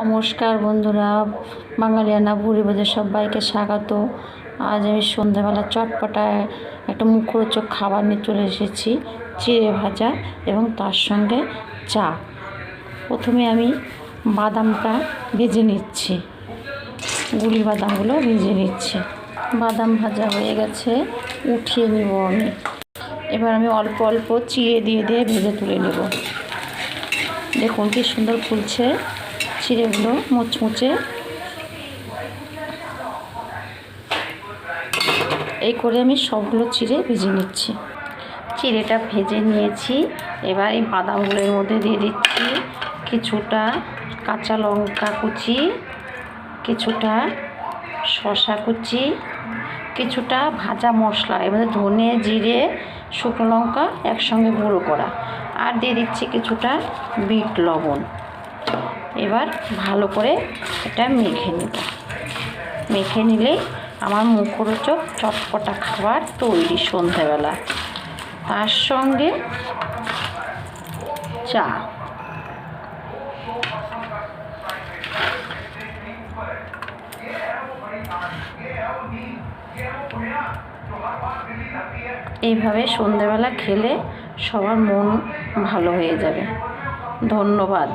নমস্কার বন্ধুরা, বাঙালিয়ানা পরিবারের সবাইকে স্বাগত। আজ আমি সন্ধ্যাবেলা চটপটায় একটা মুখরোচক খাবার নিয়ে চলে এসেছি, চিড়ে ভাজা এবং তার সঙ্গে চা। প্রথমে আমি বাদামটা ভেজে নিচ্ছি, গুলি বাদামগুলো ভেজে নিচ্ছি। বাদাম ভাজা হয়ে গেছে, উঠিয়ে নিব আমি। এবার আমি অল্প অল্প চিড়ে দিয়ে দিয়ে ভেজে তুলে নেব। দেখুন কি সুন্দর ফুলছে। চিড়েগুলো মুচমুচে। এই করে আমি সবগুলো চিড়ে ভেজে নিচ্ছি। চিড়েটা ভেজে নিয়েছি। এবার এই বাদামগুলোর মধ্যে দিয়ে দিচ্ছি কিছুটা কাঁচা লঙ্কা কুচি, কিছুটা শশা কুচি, কিছুটা ভাজা মশলা মধ্যে ধনে জিরে, শুকনো লঙ্কা একসঙ্গে গুঁড়ো করা। আর দিয়ে দিচ্ছি কিছুটা বিট লবণ। এবার ভালো করে এটা মেখে নেব। মেখে নিলেই আমার মুখরোচক চটপটা খাবার তৈরি সন্ধেবেলা। তার সঙ্গে চা। এইভাবে সন্ধেবেলা খেলে সবার মন ভালো হয়ে যাবে। ধন্যবাদ।